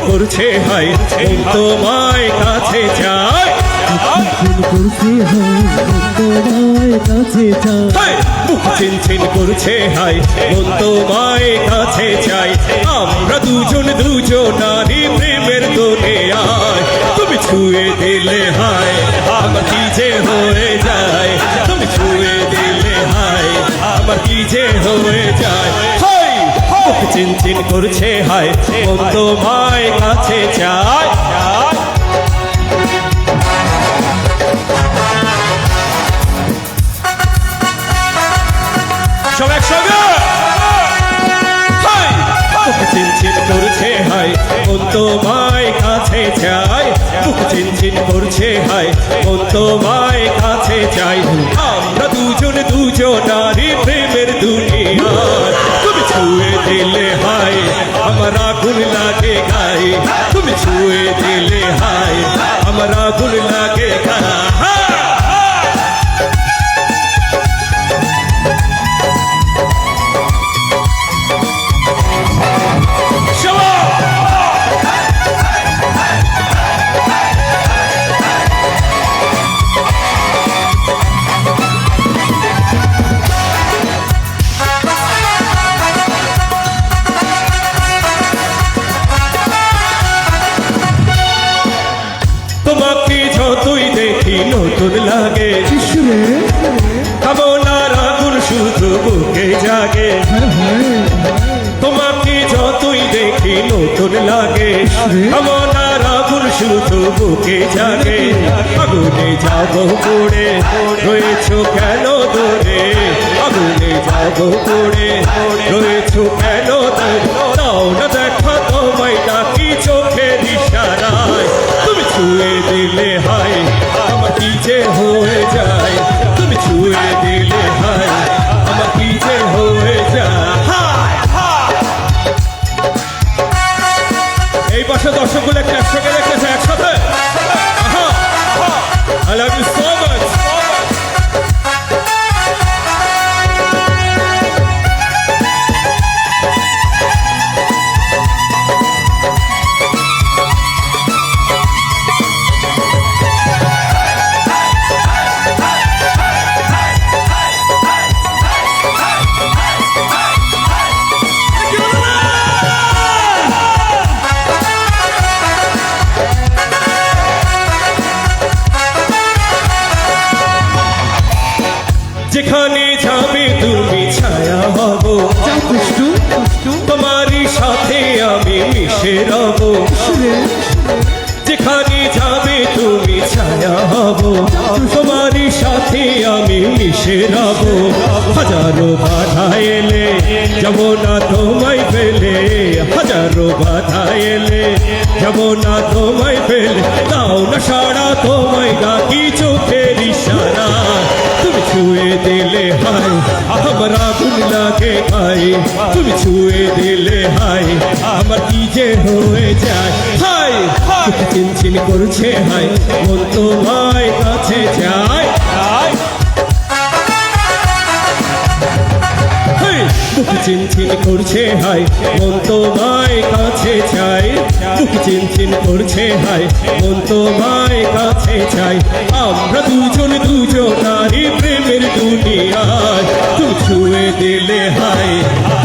করছে হাই তোমায় কাছে চায় করছে তোমায় কাছে চাই! বুক চিনচিন করছে হাই মন তোমায় কাছে চাই। আমরা দুজন দুজন নারী প্রেমের দুনিয়ায় তুমি ছুঁয়ে দিলে হাই আমার কি যে হয়ে যায়। তুমি ছুঁয়ে দিলে হাই আমার কি যে হয়ে যায়। চিনচিন করছে হাই মন তোমায় কাছে চায় করছে, হাই। মন তোমায় কাছে চাই। বুক চিনচিন করছে, হাই। মন তোমায় কাছে চাই। আমরা দুজন দুজন প্রেমের দুনিয়ার তুমি ছুঁয়ে দিলে, হাই। আমার আগুন তুমি ছুঁয়ে দিলে হায় আমরা আগুন লাগে নতুন লাগে। আগুন শুধু বুকে জাগে। তোমাকে যতই দেখি নতুন লাগে। কামনার আগুন শুধু বুকে জাগে। আগুনে যাব পড়ে রয়েছো কেন দূরে আগুনে যাব পড়ে রয়েছো কেন দূরে যেখানে যাবে তুমি ছায়া হব। তোমারই সাথে আমি মিশে রব। যেখানে যাবে তুমি ছায়া হব। তোমারই সাথে আমি মিশে রব। হাজারো বাধা এলে যাব না তোমায় ফেলে। হাজারো বাধা এলে যাব না তোমায় ফেলে। দাও না সারা তোমায় ডাকি চোখের ইশারা। ছুঁয়ে দিলে হাই আমার আগুন লাগে হাই তুমি ছুঁয়ে দিলে হাই আমার কি যে হয়ে যায়। হাই চিনচিন করছে হাই মন তোমায় কাছে যায়। বুক চিনচিন করছে হাই মন তোমায় কাছে চাই বুক চিনচিন করছে হাই মন তোমায় কাছে চাই আমরা দুজন দুজন নারী প্রেমের দুনিয়ায় তুমি ছুঁয়ে দিলে হাই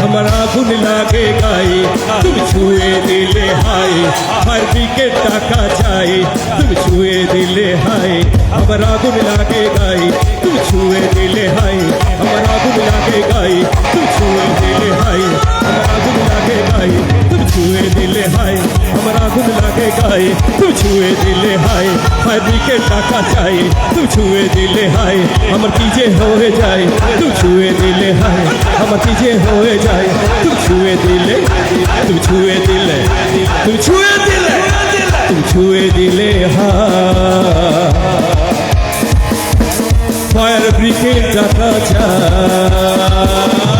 আমার আগুন লাগে গাই তুমি ছুঁয়ে দিলে হাই আর দিকে টাকা চাই। তুমি ছুঁয়ে দিলে হাই আমার আগুন লাগে গাই তুমি ছুঁয়ে দিলে হাই আমার আগুন লাগে গাই তুমি ছুঁয়ে দিলে হাই আমার আগুন লাগে গাই তুমি ছুঁয়ে দিলে হাই আমার আগুন লাগে গাই তুমি ছুঁয়ে দিলে হাই আর দিকে টাকা চাই তুমি ছুঁয়ে দিলে হাই আমার কি যে হয়ে যায় তুমি ছুঁয়ে দিলে হাই আমার কি যে হয়ে যায় তুমি ছুঁয়ে দিলে তুমি ছুঁয়ে দিলে তুমি ছুঁয়ে দিলে তুমি ছুঁয়ে দিলে হা ফায়ার ব্রিগেড ডাকা যায়